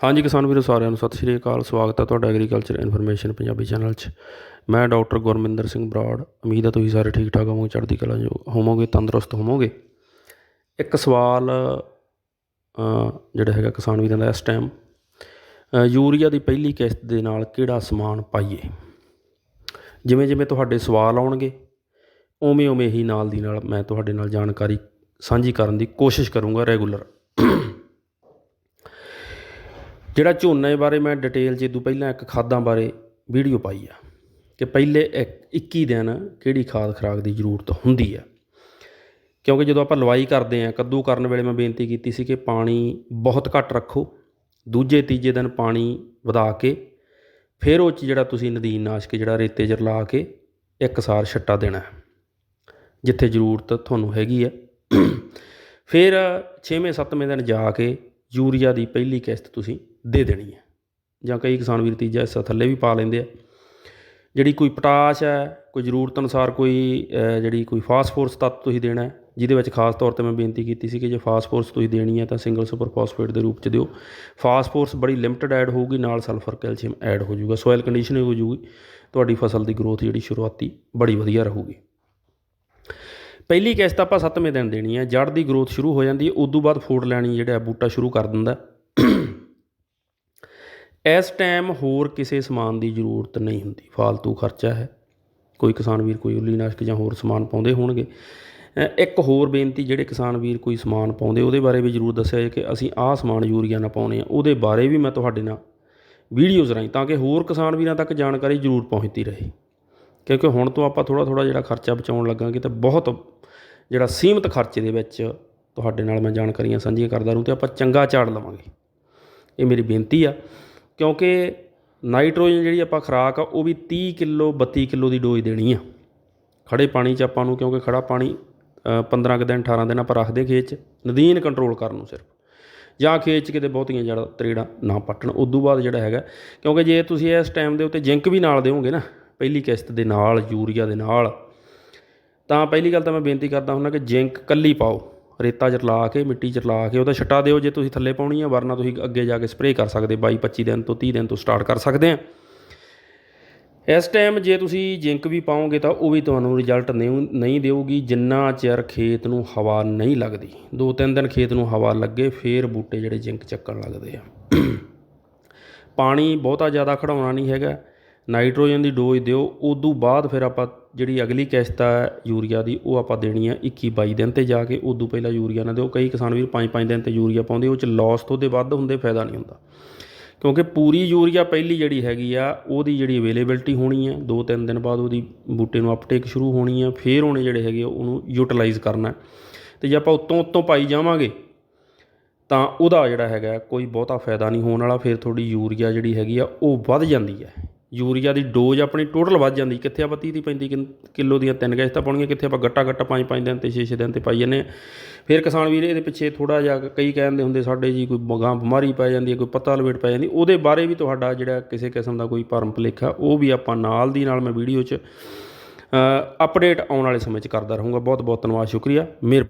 ਹਾਂਜੀ ਕਿਸਾਨ ਵੀਰੋ, ਸਾਰਿਆਂ ਨੂੰ ਸਤਿ ਸ਼੍ਰੀ ਅਕਾਲ। ਸਵਾਗਤ ਹੈ ਤੁਹਾਡਾ ਐਗਰੀਕਲਚਰ ਇਨਫੋਰਮੇਸ਼ਨ ਪੰਜਾਬੀ ਚੈਨਲ 'ਚ। ਮੈਂ ਡਾਕਟਰ ਗੁਰਮਿੰਦਰ ਸਿੰਘ ਬਰਾੜ। ਉਮੀਦ ਹੈ ਤੁਸੀਂ ਸਾਰੇ ਠੀਕ ਠਾਕ ਹੋਵੋਗੇ, ਚੜ੍ਹਦੀ ਕਲਾ ਜੋ ਹੋਵੋਗੇ, ਤੰਦਰੁਸਤ ਹੋਵੋਗੇ। ਇੱਕ ਸਵਾਲ ਜਿਹੜਾ ਹੈਗਾ ਕਿਸਾਨ ਵੀਰਾਂ ਦਾ ਇਸ ਟਾਈਮ ਯੂਰੀਆ ਦੀ ਪਹਿਲੀ ਕਿਸ਼ਤ ਦੇ ਨਾਲ ਕਿਹੜਾ ਸਮਾਨ ਪਾਈਏ? ਜਿਵੇਂ ਜਿਵੇਂ ਤੁਹਾਡੇ ਸਵਾਲ ਆਉਣਗੇ ਉਵੇਂ ਉਵੇਂ ਹੀ ਨਾਲ ਦੀ ਨਾਲ ਮੈਂ ਤੁਹਾਡੇ ਨਾਲ ਜਾਣਕਾਰੀ ਸਾਂਝੀ ਕਰਨ ਦੀ ਕੋਸ਼ਿਸ਼ ਕਰੂੰਗਾ ਰੈਗੂਲਰ। ਜਿਹੜਾ ਝੋਨੇ ਬਾਰੇ ਮੈਂ ਡਿਟੇਲ 'ਚ ਇਦੋਂ ਪਹਿਲਾਂ ਇੱਕ ਖਾਦਾਂ ਬਾਰੇ ਵੀਡੀਓ ਪਾਈ ਆ ਕਿ ਪਹਿਲੇ ਇੱਕ- 21 ਦਿਨ ਕਿਹੜੀ ਖਾਦ ਖੁਰਾਕ ਦੀ ਜ਼ਰੂਰਤ ਹੁੰਦੀ ਆ। ਕਿਉਂਕਿ ਜਦੋਂ ਆਪਾਂ ਲਵਾਈ ਕਰਦੇ ਆ, ਕੱਦੂ ਕਰਨ ਵੇਲੇ ਮੈਂ ਬੇਨਤੀ ਕੀਤੀ ਸੀ ਕਿ ਪਾਣੀ ਬਹੁਤ ਘੱਟ ਰੱਖੋ, ਦੂਜੇ, ਤੀਜੇ ਦਿਨ ਪਾਣੀ ਵਧਾ ਕੇ, ਫਿਰ ਉਹ 'ਚ ਜਿਹੜਾ ਤੁਸੀਂ ਨਦੀਨ ਨਾਸ਼ਕ ਜਿਹੜਾ ਰੇਤੇ 'ਚ ਰਲਾ ਕੇ ਇੱਕ ਸਾਰ ਛੱਟਾ ਦੇਣਾ ਜਿੱਥੇ ਜ਼ਰੂਰਤ ਤੁਹਾਨੂੰ ਹੈਗੀ ਹੈ ਫਿਰ 6ਵੇਂ 7ਵੇਂ ਦਿਨ ਜਾ ਕੇ ਯੂਰੀਆ ਦੀ ਪਹਿਲੀ ਕਿਸ਼ਤ ਤੁਸੀਂ ਦੇ ਦੇਣੀ ਹੈ। ਜਾਂ ਕਈ ਕਿਸਾਨ ਵੀਰ ਤੀਜਾ ਹਿੱਸਾ ਥੱਲੇ ਵੀ ਪਾ ਲੈਂਦੇ ਆ। ਜਿਹੜੀ ਕੋਈ ਪੋਟਾਸ਼ ਹੈ, ਕੋਈ ਜ਼ਰੂਰਤ ਅਨੁਸਾਰ ਕੋਈ ਜਿਹੜੀ ਕੋਈ ਫਾਸਫੋਰਸ ਤੱਤ ਤੁਸੀਂ ਦੇਣਾ ਜਿਹਦੇ ਵਿੱਚ ਖਾਸ ਤੌਰ ਤੇ ਮੈਂ ਬੇਨਤੀ ਕੀਤੀ ਸੀ ਕਿ ਜੇ ਫਾਸਫੋਰਸ ਤੁਸੀਂ ਦੇਣੀ ਹੈ ਤਾਂ ਸਿੰਗਲ ਸੁਪਰ ਫਾਸਫੇਟ ਦੇ ਰੂਪ ਚ ਦਿਓ। ਫਾਸਫੋਰਸ ਬੜੀ ਲਿਮਟਿਡ ਐਡ ਹੋਊਗੀ, ਨਾਲ ਸਲਫਰ ਕੈਲਸ਼ੀਅਮ ਐਡ ਹੋ ਜਾਊਗਾ। ਸੋਇਲ ਕੰਡੀਸ਼ਨਿੰਗ ਹੋ ਜਾਊਗੀ। ਤੁਹਾਡੀ ਫਸਲ ਦੀ ਗਰੋਥ ਜਿਹੜੀ ਸ਼ੁਰੂਆਤੀ ਬੜੀ ਵਧੀਆ ਰਹੂਗੀ। ਪਹਿਲੀ ਕਿਸ਼ਤ ਆਪਾਂ 7ਵੇਂ ਦਿਨ ਦੇਣੀ ਹੈ। ਜੜ ਦੀ ਗਰੋਥ ਸ਼ੁਰੂ ਹੋ ਜਾਂਦੀ ਹੈ, ਉਦੋਂ ਬਾਅਦ ਫੋੜ ਲੈਣੀ ਜਿਹੜਾ ਬੂਟਾ ਸ਼ੁਰੂ ਕਰ ਦਿੰਦਾ ਇਸ ਟਾਈਮ ਹੋਰ ਕਿਸੇ ਸਮਾਨ ਦੀ ਜ਼ਰੂਰਤ ਨਹੀਂ ਹੁੰਦੀ। ਫालतू ਖਰਚਾ ਹੈ। ਕੋਈ ਕਿਸਾਨ ਵੀਰ ਕੋਈ ਉੱਲੀਨਾਸ਼ਕ ਜਾਂ ਹੋਰ ਸਮਾਨ ਪਾਉਂਦੇ ਹੋਣਗੇ। ਇੱਕ ਹੋਰ ਬੇਨਤੀ, ਜਿਹੜੇ ਕਿਸਾਨ ਵੀਰ ਕੋਈ ਸਮਾਨ ਪਾਉਂਦੇ, ਉਹਦੇ ਬਾਰੇ ਵੀ ਜ਼ਰੂਰ ਦੱਸਿਆ ਜੇ ਕਿ ਅਸੀਂ ਆਹ ਸਮਾਨ ਯੂਰੀਆ ਨਾ ਪਾਉਣੇ ਆ, ਉਹਦੇ ਬਾਰੇ ਵੀ ਮੈਂ ਤੁਹਾਡੇ ਨਾਲ ਵੀਡੀਓਜ਼ ਰਾਹੀਂ, ਤਾਂ ਕਿ ਹੋਰ ਕਿਸਾਨ ਵੀਰਾਂ ਤੱਕ ਜਾਣਕਾਰੀ ਜ਼ਰੂਰ ਪਹੁੰਚਦੀ ਰਹੇ। ਕਿਉਂਕਿ ਹੁਣ ਤੋਂ ਆਪਾਂ ਥੋੜਾ ਥੋੜਾ ਜਿਹੜਾ ਖਰਚਾ ਬਚਾਉਣ ਲੱਗਾਂਗੇ, ਤਾਂ ਬਹੁਤ ਜਿਹੜਾ ਸੀਮਤ ਖਰਚੇ ਦੇ ਵਿੱਚ ਤੁਹਾਡੇ ਨਾਲ ਮੈਂ ਜਾਣਕਾਰੀਆਂ ਸਾਂਝੀਆਂ ਕਰਦਾ ਰਹੂੰ ਤੇ ਆਪਾਂ ਚੰਗਾ ਝਾੜ ਲਵਾਂਗੇ। ਇਹ ਮੇਰੀ ਬੇਨਤੀ ਆ। ਕਿਉਂਕਿ ਨਾਈਟ੍ਰੋਜਨ ਜਿਹੜੀ ਆਪਾਂ ਖੁਰਾਕ ਆ, ਉਹ ਵੀ ਤੀਹ ਕਿਲੋ 32 ਕਿਲੋ ਦੀ ਡੋਜ਼ ਦੇਣੀ ਆ। ਖੜ੍ਹੇ ਪਾਣੀ 'ਚ ਆਪਾਂ ਨੂੰ, ਕਿਉਂਕਿ ਖੜ੍ਹਾ ਪਾਣੀ ਪੰਦਰਾਂ ਕੁ ਦਿਨ 18 ਦਿਨ ਆਪਾਂ ਰੱਖਦੇ ਖੇਤ 'ਚ, ਨਦੀਨ ਕੰਟਰੋਲ ਕਰਨ ਨੂੰ ਸਿਰਫ। ਜਾਂ ਖੇਤ 'ਚ ਕਿਤੇ ਬਹੁਤੀਆਂ ਜੜ ਤਰੇੜਾਂ ਨਾ ਪੱਟਣ। ਉਦੋਂ ਬਾਅਦ ਜਿਹੜਾ ਹੈਗਾ, ਕਿਉਂਕਿ ਜੇ ਤੁਸੀਂ ਇਸ ਟਾਈਮ ਦੇ ਉੱਤੇ ਜਿੰਕ ਵੀ ਨਾਲ ਦਿਓਗੇ ਨਾ, ਪਹਿਲੀ ਕਿਸ਼ਤ ਦੇ ਨਾਲ, ਯੂਰੀਆ ਦੇ ਨਾਲ, ਤਾਂ ਪਹਿਲੀ ਗੱਲ ਤਾਂ ਮੈਂ ਬੇਨਤੀ ਕਰਦਾ ਹੁੰਦਾ ਕਿ ਜਿੰਕ ਕੱਲੀ ਪਾਓ। ਰੇਤਾ ਚਰਲਾ ਕੇ, ਮਿੱਟੀ 'ਚ ਰਲਾ ਕੇ, ਉਹਦਾ ਛੱਟਾ ਦਿਓ ਜੇ ਤੁਸੀਂ ਥੱਲੇ ਪਾਉਣੀ ਆ, ਵਰਨਾ ਤੁਸੀਂ ਅੱਗੇ ਜਾ ਕੇ ਸਪਰੇਅ ਕਰ ਸਕਦੇ 22 25 ਦਿਨ ਤੋਂ 30 ਦਿਨ ਤੋਂ ਸਟਾਰਟ ਕਰ ਸਕਦੇ ਆ। ਇਸ ਟਾਈਮ ਜੇ ਤੁਸੀਂ ਜਿੰਕ ਵੀ ਪਾਓਗੇ ਤਾਂ ਉਹ ਵੀ ਤੁਹਾਨੂੰ ਰਿਜ਼ਲਟ ਨਹੀਂ ਨਹੀਂ ਦੇਊਗੀ, ਜਿੰਨਾ ਚਿਰ ਖੇਤ ਨੂੰ ਹਵਾ ਨਹੀਂ ਲੱਗਦੀ। ਦੋ ਤਿੰਨ ਦਿਨ ਖੇਤ ਨੂੰ ਹਵਾ ਲੱਗੇ, ਫੇਰ ਬੂਟੇ ਜਿਹੜੇ ਜਿੰਕ ਚੱਕਣ ਲੱਗਦੇ ਆ। ਪਾਣੀ ਬਹੁਤਾ ਜ਼ਿਆਦਾ ਖੜਾਉਣਾ ਨਹੀਂ ਹੈਗਾ। ਨਾਈਟ੍ਰੋਜਨ ਦੀ ਡੋਜ਼ ਦਿਓ, ਉਦੋਂ ਬਾਅਦ ਫਿਰ ਆਪਾਂ ਜਿਹੜੀ ਅਗਲੀ ਕਿਸ਼ਤ ਆ ਯੂਰੀਆ ਦੀ, ਉਹ ਆਪਾਂ ਦੇਣੀ ਆ 21 22 ਦਿਨ ਤੇ ਜਾ ਕੇ, ਉਦੋਂ ਪਹਿਲਾਂ ਯੂਰੀਆ ਨਾ ਦਿਓ। ਕਈ ਕਿਸਾਨ ਵੀਰ 5-5 ਦਿਨ ਤੇ ਯੂਰੀਆ ਪਾਉਂਦੇ, ਉਹ ਚ ਲਾਸ ਤੋਂ ਦੇ ਵੱਧ ਹੁੰਦੇ, ਫਾਇਦਾ ਨਹੀਂ ਹੁੰਦਾ। ਕਿਉਂਕਿ ਪੂਰੀ ਯੂਰੀਆ ਪਹਿਲੀ ਜਿਹੜੀ ਹੈਗੀ ਆ, ਉਹਦੀ ਜਿਹੜੀ ਅਵੇਲੇਬਿਲਟੀ ਹੋਣੀ ਆ, ਦੋ ਤਿੰਨ ਦਿਨ ਬਾਅਦ ਉਹਦੀ ਬੂਟੇ ਨੂੰ ਅਪਟੇਕ ਸ਼ੁਰੂ ਹੋਣੀ ਆ, ਫਿਰ ਉਹਨੇ ਜਿਹੜੇ ਹੈਗੇ ਆ, ਉਹਨੂੰ ਯੂਟਿਲਾਈਜ਼ ਕਰਨਾ। ਤੇ ਜੇ ਆਪਾਂ ਉੱਤੋਂ ਉੱਤੋਂ ਪਾਈ ਜਾਵਾਂਗੇ, ਤਾਂ ਉਹਦਾ ਜਿਹੜਾ ਹੈਗਾ, ਕੋਈ ਬਹੁਤਾ ਫਾਇਦਾ ਨਹੀਂ ਹੋਣ ਵਾਲਾ, ਫਿਰ ਤੁਹਾਡੀ ਯੂਰੀਆ ਜਿਹੜੀ ਹੈਗੀ ਆ, ਉਹ ਵੱਧ ਜਾਂਦੀ ਹੈ ਯੂਰੀਆ ਦੀ ਡੋਜ਼ ਆਪਣੀ ਟੋਟਲ ਵੱਧ ਜਾਂਦੀ। ਕਿੱਥੇ ਆਪਾਂ 30 30 35 ਕਿਲੋ ਦੀਆਂ ਤਿੰਨ ਗੈਸ ਤਾਂ ਪਾਉਣੀਆਂ, ਕਿੱਥੇ ਆਪਾਂ ਗੱਟਾ ਗੱਟਾ 5 5 ਦਿਨ ਤੇ 6 6 ਦਿਨ ਤੇ ਪਾਈ ਜੰਨੇ ਫਿਰ ਕਿਸਾਨ ਵੀਰ, ਇਹਦੇ ਪਿੱਛੇ ਥੋੜਾ ਜਿਹਾ ਕਈ ਕਹਿੰਦੇ ਹੁੰਦੇ ਸਾਡੇ ਜੀ, ਕੋਈ ਗਾਂ ਬਿਮਾਰੀ ਪੈ ਜਾਂਦੀ ਹੈ, ਕੋਈ ਪੱਤਾ ਲਵੇਟ ਪੈ ਜਾਂਦੀ, ਉਹਦੇ ਬਾਰੇ ਵੀ ਤੁਹਾਡਾ ਜਿਹੜਾ ਕਿਸੇ ਕਿਸਮ ਦਾ ਕੋਈ ਭਰਮ ਭੁਲੇਖਾ, ਉਹ ਵੀ ਆਪਾਂ ਨਾਲ ਦੀ ਨਾਲ ਮੈਂ ਵੀਡੀਓ 'ਚ ਅਪਡੇਟ ਆਉਣ ਵਾਲੇ ਸਮੇਂ 'ਚ ਕਰਦਾ ਰਹੂੰਗਾ। ਬਹੁਤ ਬਹੁਤ ਧੰਨਵਾਦ, ਸ਼ੁਕਰੀਆ। ਮਿਹਰ